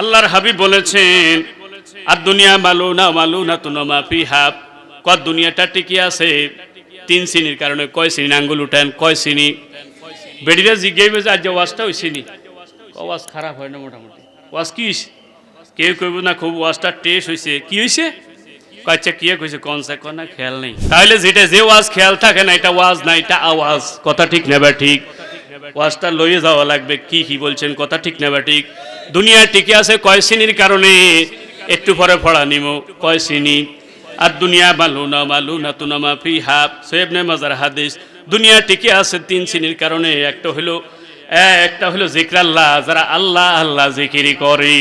আল্লাহর হাবিব বলেছেন, আর দুনিয়া মালু না মালু না তুনো মাফি হাফ ক দুনিয়াটা টিকে আছে। তিন শ্রেণির কারণে কয় শ্রেণি আঙ্গুল উঠেন, কয় শ্রেণি বেডিরা জিজ্ঞাইবে যে আজ হয়েছে নি? ওয়াজ খারাপ হয় না মোটামুটি। ওয়াজ কি কেউ কইব, না, খুব ওয়াজটা টেস্ট হয়েছে কি হয়েছে আচ্ছা কি কইছে কোন সে, কোন খেয়াল নেই। তাহলে যেটা, যে ওয়াজ খেয়াল থাকে না, এটা ওয়াজ না, এটা আওয়াজ। কথা ঠিক নেবা ঠিক? ওয়াজটা লইয়ে যাওয়া লাগবে, কি কি বলছেন? কথা ঠিক নেবা ঠিক? দুনিয়া টিকে আছে কয় শ্রেণির কারণে? একটু পরে পড়া নিমো, কয় শ্রেণি? আর দুনিয়া মালু না মালু না তুনা মাফি হাফ সোয়েব নে মাজার হাদিস। দুনিয়া টিকে আছে তিন শ্রেণির কারণে, একটা হলো একটা হলো জিক্রাল্লাহ যারা আল্লাহ আল্লাহ জিকিরি করে।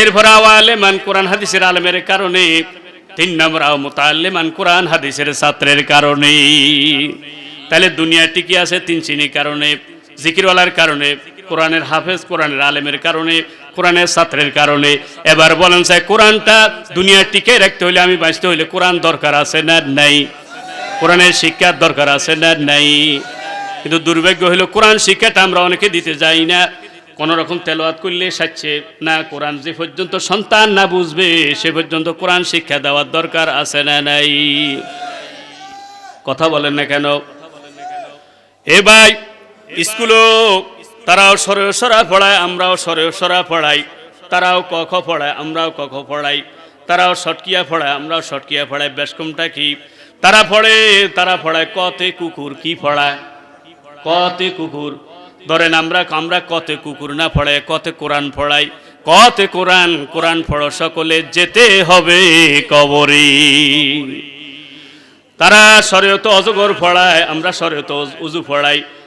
এরপর আওয়ালে মান কোরআন হাদিসের আলমের কারণে, তিন নম্বর আও মোতাল্লেমান কোরআন হাদিসের ছাত্রের কারণে। তাহলে দুনিয়া টিকে আছে তিন শ্রেণির কারণে, জিকিরওয়ালার কারণে কোরআনের হাফেজ, কোরআনের আলেমের কারণে, কোরআনের ছাত্রের কারণে। এবার বলেন স্যার, কোরআনটা দুনিয়া টিকে রাখতে হলে আমি বাঁচতে হইলে কোরআন দরকার আছে না নাই? কোরআনের শিক্ষার দরকার আছে না নাই? কিন্তু দুর্ভাগ্য হলো কোরআন শিক্ষাটা আমরা অনেকে দিতে যাই না। কোন রকম তেলাওয়াত করলে সাচ্ছে না, কোরআন যে পর্যন্ত সন্তান না বুঝবে, সে পর্যন্ত কোরআন শিক্ষা দেওয়ার দরকার আছে না নাই? কথা বলেন না কেন? এ ভাই, স্কুলও তারাও সরে সরা পড়ায়, আমরাও সরে সরা পড়াই। তারাও ক খ পড়ায়, আমরাও ক খ পড়াই। তারাও শটকিয়া পড়ায়, আমরাও শটকিয়া পড়াই বেশকমটা কি? তারা পড়ে, তারা পড়ায়, কতে কুকুর কি পড়ায়? কতে কুকুর। ধরেন আমরা আমরা কতে কুকুর না পড়াই কতে কোরআন পড়াই। কতে কোরআন কোরআন পড়ো, সকলে যেতে হবে কবরে। তারা শরীয়ত অজগর পড়ায়, আমরা শরীয়ত উজু পড়াই।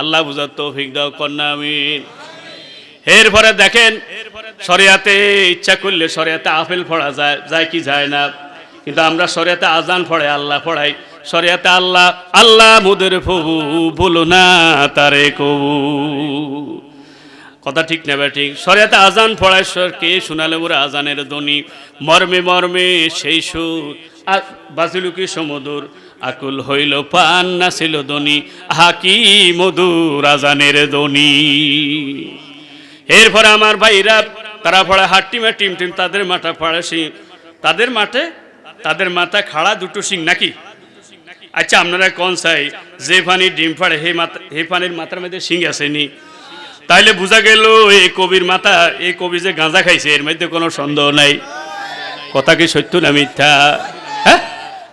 আল্লাহ বুঝার তৌফিক দাও, কন্যা আমিন। এরপরে দেখেন, শরিয়াতে ইচ্ছা করলে শরিয়াতে আপেল পড়া যায় যায় কি যায় না। কিন্তু আমরা শরিয়াতে আজান পড়ে আল্লাহ ফড়াই। শরিয়াতে আল্লাহ আল্লাহ মুদের প্রভু বলো না তারে কবু। কথা ঠিক নেবে ঠিক। শরিয়াতে আজান পড়ায় সর কে শোনালে মোরে আজানের ধ্বনি। মর্মে মর্মে সেই সুর, আর বাজিলু কি সমুদুর। আকুল হইল পান নাছিল ধ্বনি হাকি মধুর আজানের ধ্বনি এরপরে আমার ভাইরা তারা পড়ে হাট্টিমে টিম টিম, তাদের মাথা পড়ে সিং তাদের মাঠে তাদের মাথা খাড়া দুটো সিং নাকি? আচ্ছা আপনারা কোন চাই? যে পানি ডিম ফাড়ে হে মাথা হে পানির মাথার মধ্যে সিং আসেনি। তাইলে বোঝা গেল, এই কবির মাথা, এই কবি যে গাঁজা খাইছে, এর মধ্যে কোনো সন্দেহ নাই। কথা কি সত্য না মিথ্যা?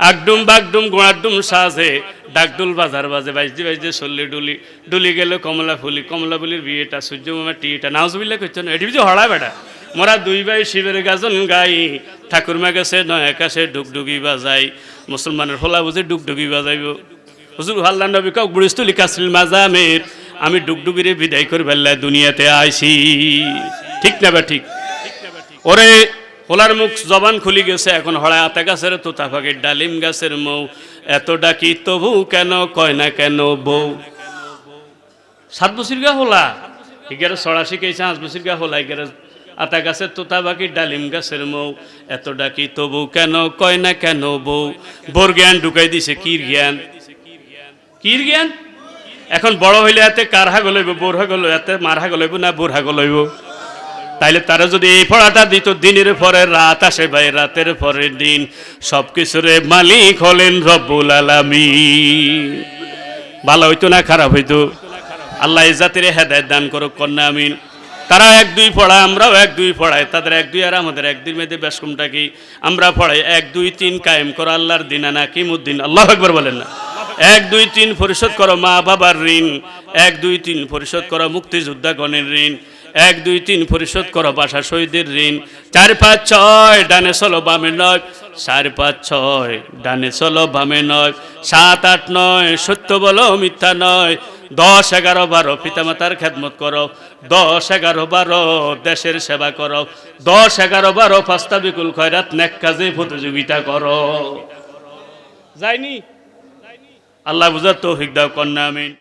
আগডুম বাগডুম গোড়াডুম সাজে। ডাকডুল বাজার বাজে বাইজদি বাইজদি সল্লি ডুলি। ডুলি গেল কমলা ফুলি, কমলা ফুলির বিয়েটা, সূর্য মামা টিটা নাউজবিল্লা করছ না? এটি যে হড়া বেটা মোরা দুই ভাই শিবের গাজন গাই। ঠাকুরমা গেছে, নয় আকাশে ডুগডুগি বাজাই। মুসলমানের হোলা বুঝে ডুগডুগি বাজাইব। হুজুর হাল্লা নবী কক বুড়িস্তুলি কাসরিল মাজামের। আমি ডুগডুগিরে বিদায় করে বেল্লায় দুনিয়াতে আইছি। ঠিক না ঠিক? ওরে হোলার মুখ জবান খুলি গেছে, এখন হড়ায় আতা গাছের তোতা পাখির ডালিম গাছের মৌ। এত ডাকি তবু কেন কয় না কেন বউ? সাত বছর গা হোলা, এগারো ছড়া শিখেছে পাঁচ বছর গা হোলা, এগারো আতা গাছের তোতা পাখির ডালিম গাছের মৌ। এত ডাকি তবু কেন কয় না কেন বউ? বোর জ্ঞান ঢুকাই দিছে, কির জ্ঞান? কির জ্ঞান? এখন বড় হইলে এতে কার হাগ লইব বোর হাগ লইব এতে মার হাগ লইব না বোর হাগ লইব তাইলে তারা যদি এই পড়াটা দিত, দিনের পরে রাত আসে ভাই, রাতের পরে দিন। সব কিছুরে মালিক হলেন রব্বুল আলামী ভালো হইতো না, খারাপ হইতো? আল্লাহ জাতির হেদায়ত দান করো কন্যা, আমিন। তারা এক দুই পড়ায় আমরাও এক দুই পড়াই তাদের এক দুই আর আমাদের এক দুই মেয়েদের বেশকমটা কি? আমরা পড়াই এক দুই তিন কায়েম করো, আল্লাহর দিন আনা কিমুদ্দিন। আল্লাহ একবার বলেন না। এক দুই তিন পরিশোধ করো মা বাবার ঋণ। এক দুই তিন পরিশোধ করো, মুক্তিযোদ্ধাগণের ঋণ। এক, দুই, তিন পরিশোধ করো, বাসা শহীদের ঋণ। চার, পাঁচ, ছয়, ডানে চলো বামে নয়। চার, পাঁচ, ছয়, ডানে চলো বামে নয়। সাত, আট, নয়, সত্য বলো, মিথ্যা নয়। দশ, এগারো, বারো, পিতামাতার খেদমত করো। দশ, এগারো, বারো, দেশের সেবা করো। দশ, এগারো, বারো পাঁচটা বিকুল খয়রাত, নেক কাজে প্রতিযোগিতা করো। যায়নি আল্লাহ বুঝার তৌফিক দাও, কন্যা, আমিন।